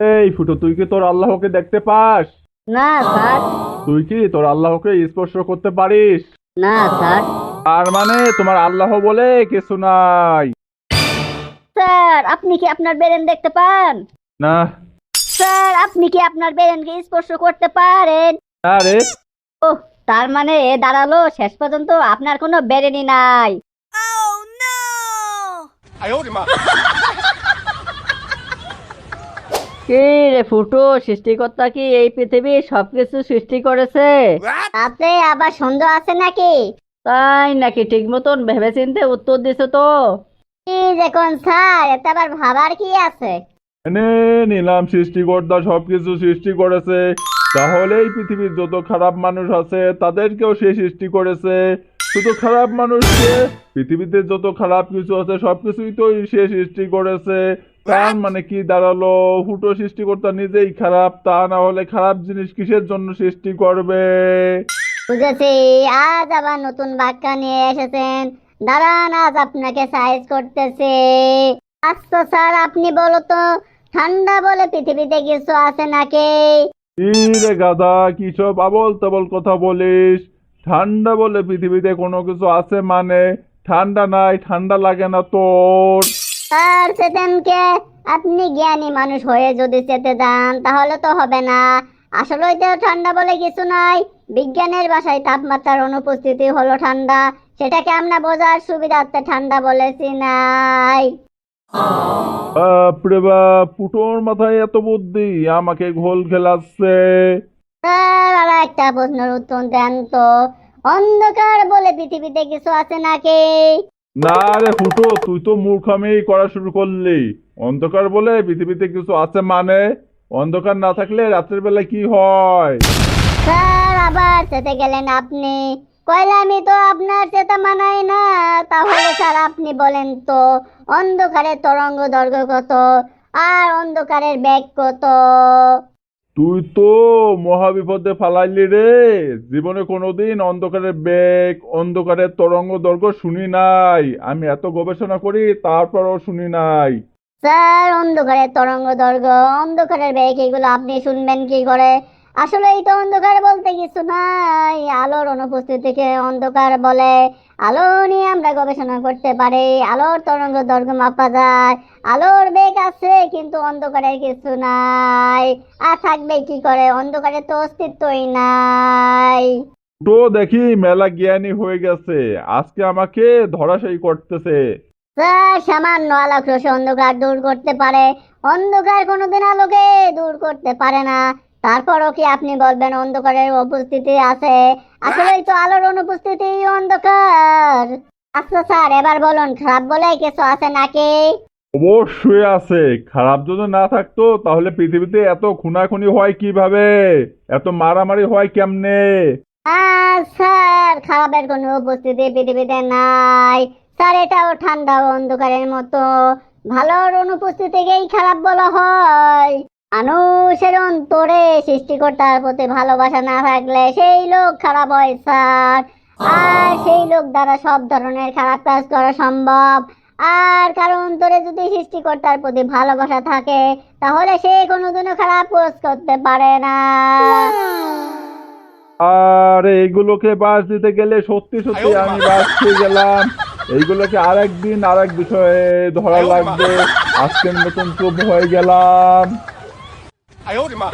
এই ফুটো তুই কি তোর আল্লাহকে দেখতে পাস? না স্যার। তুই কি তোর আল্লাহকে স্পর্শ করতে পারিস? না স্যার। তার মানে তোমার আল্লাহ বলে কিছু নাই। স্যার আপনি কি আপনার বেরেন দেখতে পান? না। স্যার আপনি কি আপনার বেরেনকে স্পর্শ করতে পারেন? না রে। ওহ তার মানে এ দাঁড়াল শেষ পর্যন্ত আপনার কোনো বেরেনই নাই। কি রে ফুটো? সৃষ্টিকর্তা কি এই পৃথিবী সবকিছু সৃষ্টি করেছে? তাতে আবার সন্দেহ আছে নাকি? তাই নাকি ঠিক মতন ভেবেচিন্তে উত্তর দিছে তো? কি যে কোন স্যার এতে আবার ভাবার কি আছে? এনে নিলাম সৃষ্টিকর্তা সবকিছু সৃষ্টি করেছে। তাহলে এই পৃথিবীর যত খারাপ মানুষ আছে তাদেরকেও সে সৃষ্টি করেছে। শুধু খারাপ মানুষকে পৃথিবীতে যত খারাপ কিছু আছে সবকিছুই তো সে সৃষ্টি করেছে। তার মানে কি দাঁড়াল? হুটো সৃষ্টিকর্তা নিজেই খারাপ তা না হলে খারাপ জিনিস কিসের জন্য সৃষ্টি করবে? বুঝেছি। আজ আবার নতুন বাক্য নিয়ে এসেছেন। দাঁড়ান আজ আপনাকে সাইজ করতেছে। আচ্ছা স্যার আপনি বলো তো ঠান্ডা বলে পৃথিবীতে কিছু আছে নাকি? রে গাধা কি সব আবল তাবল কথা বলিস? ঠান্ডা বলে পৃথিবীতে কোনো কিছু আছে মানে? ঠান্ডা নাই ঠান্ডা লাগে না তোর। স্যার চেতেনকে আপনি জ্ঞানী মানুষ হয়ে যদি চেতে যান তাহলে তো হবে না। আসলে তো ঠান্ডা বলে কিছু নাই। বিজ্ঞানের ভাষায় তাপমাত্রার অনুপস্থিতি হলো ঠান্ডা। সেটাকে আমরা বোঝার সুবিধার্থে ঠান্ডা বলেছি নাই। বাপরে বাপ পুটোর মাথায় এত বুদ্ধি আমাকে ঘোল খেলাচ্ছে। আর একটা প্রশ্নের উত্তর দেন তো। অন্ধকার বলে পৃথিবীতে কিছু আছে নাকি? না রে ফুটো তুই তো মূর্খামি করা শুরু করলি। অন্ধকার বলে পৃথিবীতে কিছু আছে মানে? অন্ধকার না থাকলে রাত্রের বেলা কি হয়? স্যার আবার চেতে গেলেন আপনি। কইলামি তো আপনার চেতা মানাই না। তাহলে স্যার আপনি বলেন তো অন্ধকারের তরঙ্গ দৈর্ঘ্য কত? আর অন্ধকারের ব্যাগ কত? তুই তো মহাবিপদে ফালাইলি রে। জীবনে কোনোদিন অন্ধকারের বেগ, অন্ধকারের তরঙ্গ দর্গ শুনি নাই। আমি এত গবেষণা করি, তারপরও শুনি নাই। স্যার, অন্ধকারের তরঙ্গ দর্গ অন্ধকারের বেগ, এগুলো আপনি শুনবেন কি করে? আসলে এই তো অন্ধকার বলতে কিছু নাই। আলোর অনুপস্থিতিকে অন্ধকার বলে। আলো নিয়ে আমরা গবেষণা করতে পারি। আলোর তরঙ্গ দৈর্ঘ্য মাপা যায়। আলোর বেগ আছে কিন্তু অন্ধকারের কিছু নাই। আর থাকবে কি করে? অন্ধকারের তো অস্তিত্বই নাই। তো দেখি মেলা জ্ঞানী হয়ে গেছে। আজকে আমাকে ধরাশায়ী করতেছে। সামান্য আলোক রশ্মি অন্ধকার দূর করতে পারে। অন্ধকার কোনোদিন আলোকে দূর করতে পারে না। তারপরও কি আপনি বলবেন অন্ধকারের উপস্থিতি আছে? আসলেই তো আলোর অনুপস্থিতি অন্ধকার। আচ্ছা স্যার এবার বলুন খারাপ বলে কিছু আছে নাকি? অবশ্যই আছে। খারাপ যদি না থাকতো তাহলে পৃথিবীতে এত খুনাখুনি হয় কীভাবে? এত মারামারি হয় কেমনে? স্যার খারাপের কোনো উপস্থিতি পৃথিবীতে নাই। স্যার এটাও ঠান্ডা ও অন্ধকারের মতো। ভালোর অনুপস্থিতিকেই খারাপ বলা হয়। মানুষের অন্তরে সৃষ্টিকর্তার প্রতি ভালোবাসা না থাকলে সেই লোক খারাপ হয়, স্যার। আর সেই লোক দ্বারা সব ধরনের খারাপ কাজ করা সম্ভব। আর কারও অন্তরে যদি সৃষ্টিকর্তার প্রতি ভালোবাসা থাকে, তাহলে সে কোনোদিনও খারাপ কাজ করতে পারে না। আর এইগুলোকে বাস দিতে গেলে সত্যি সত্যি আমি বাস খেয়ে গেলাম। এইগুলোকে আরেক দিন আরেক বিষয়ে ধরা লাগবে। আজকের মতন চুপ হয়ে গেলাম। 哎呦我的妈！